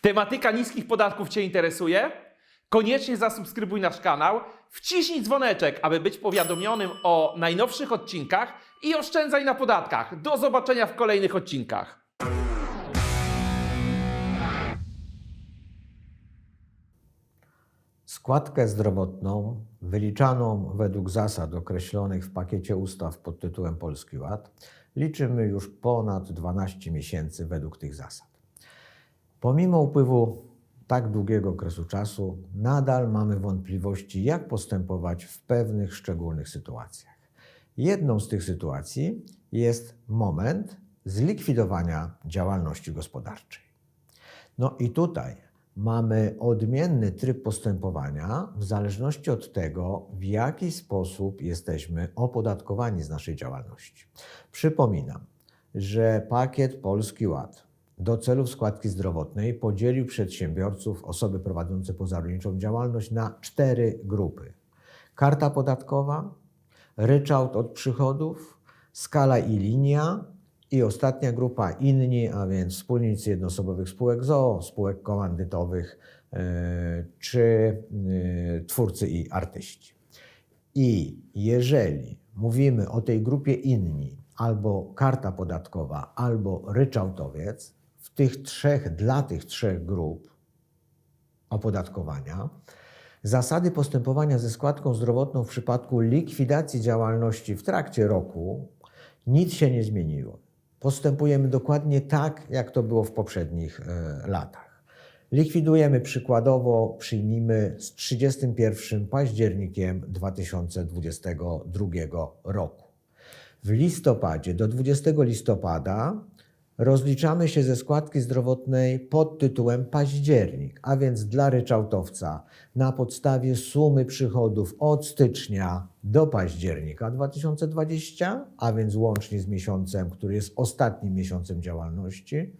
Tematyka niskich podatków Cię interesuje? Koniecznie zasubskrybuj nasz kanał, wciśnij dzwoneczek, aby być powiadomionym o najnowszych odcinkach i oszczędzaj na podatkach. Do zobaczenia w kolejnych odcinkach. Składkę zdrowotną wyliczaną według zasad określonych w pakiecie ustaw pod tytułem Polski Ład liczymy już ponad 12 miesięcy według tych zasad. Pomimo upływu tak długiego okresu czasu, nadal mamy wątpliwości, jak postępować w pewnych szczególnych sytuacjach. Jedną z tych sytuacji jest moment zlikwidowania działalności gospodarczej. No i tutaj mamy odmienny tryb postępowania w zależności od tego, w jaki sposób jesteśmy opodatkowani z naszej działalności. Przypominam, że pakiet Polski Ład do celów składki zdrowotnej podzielił przedsiębiorców, osoby prowadzące pozarolniczą działalność na cztery grupy. Karta podatkowa, ryczałt od przychodów, skala i linia i ostatnia grupa inni, a więc wspólnicy jednoosobowych spółek ZOO, spółek komandytowych yy, czy yy, twórcy i artyści. I jeżeli mówimy o tej grupie inni, albo karta podatkowa, albo ryczałtowiec, w tych trzech, dla tych trzech grup opodatkowania, zasady postępowania ze składką zdrowotną w przypadku likwidacji działalności w trakcie roku nic się nie zmieniło. Postępujemy dokładnie tak, jak to było w poprzednich e, latach. Likwidujemy przykładowo, przyjmijmy z 31 październikiem 2022 roku. W listopadzie do 20 listopada rozliczamy się ze składki zdrowotnej pod tytułem październik, a więc dla ryczałtowca na podstawie sumy przychodów od stycznia do października 2020, a więc łącznie z miesiącem, który jest ostatnim miesiącem działalności.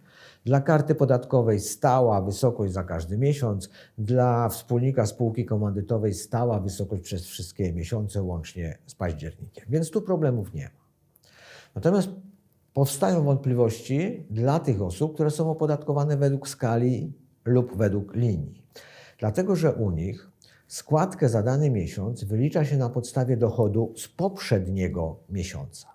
Dla karty podatkowej stała wysokość za każdy miesiąc, dla wspólnika spółki komandytowej stała wysokość przez wszystkie miesiące łącznie z październikiem. Więc tu problemów nie ma. Natomiast powstają wątpliwości dla tych osób, które są opodatkowane według skali lub według linii. Dlatego, że u nich składkę za dany miesiąc wylicza się na podstawie dochodu z poprzedniego miesiąca.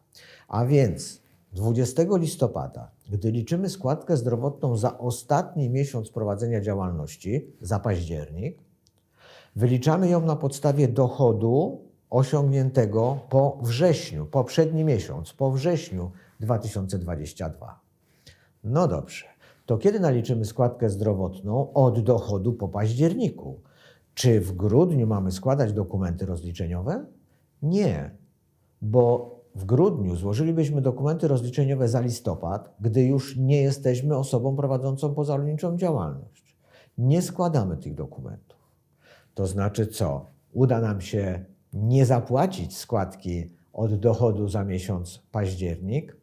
A więc 20 listopada, gdy liczymy składkę zdrowotną za ostatni miesiąc prowadzenia działalności, za październik, wyliczamy ją na podstawie dochodu osiągniętego po wrześniu, poprzedni miesiąc, po wrześniu 2022. No dobrze, to kiedy naliczymy składkę zdrowotną od dochodu po październiku? Czy w grudniu mamy składać dokumenty rozliczeniowe? Nie, bo w grudniu złożylibyśmy dokumenty rozliczeniowe za listopad, gdy już nie jesteśmy osobą prowadzącą pozarolniczą działalność. Nie składamy tych dokumentów. To znaczy co? Uda nam się nie zapłacić składki od dochodu za miesiąc październik?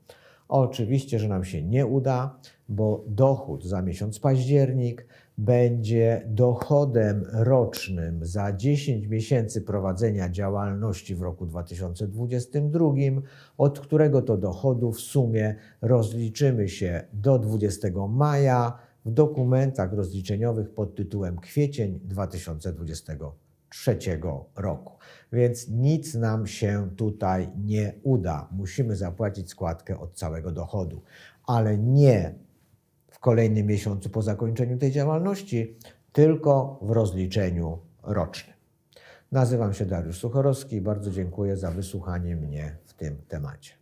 Oczywiście, że nam się nie uda, bo dochód za miesiąc październik będzie dochodem rocznym za 10 miesięcy prowadzenia działalności w roku 2022, od którego to dochodu w sumie rozliczymy się do 20 maja w dokumentach rozliczeniowych pod tytułem kwiecień trzeciego roku. Więc nic nam się tutaj nie uda. Musimy zapłacić składkę od całego dochodu, ale nie w kolejnym miesiącu po zakończeniu tej działalności, tylko w rozliczeniu rocznym. Nazywam się Dariusz Suchorowski i bardzo dziękuję za wysłuchanie mnie w tym temacie.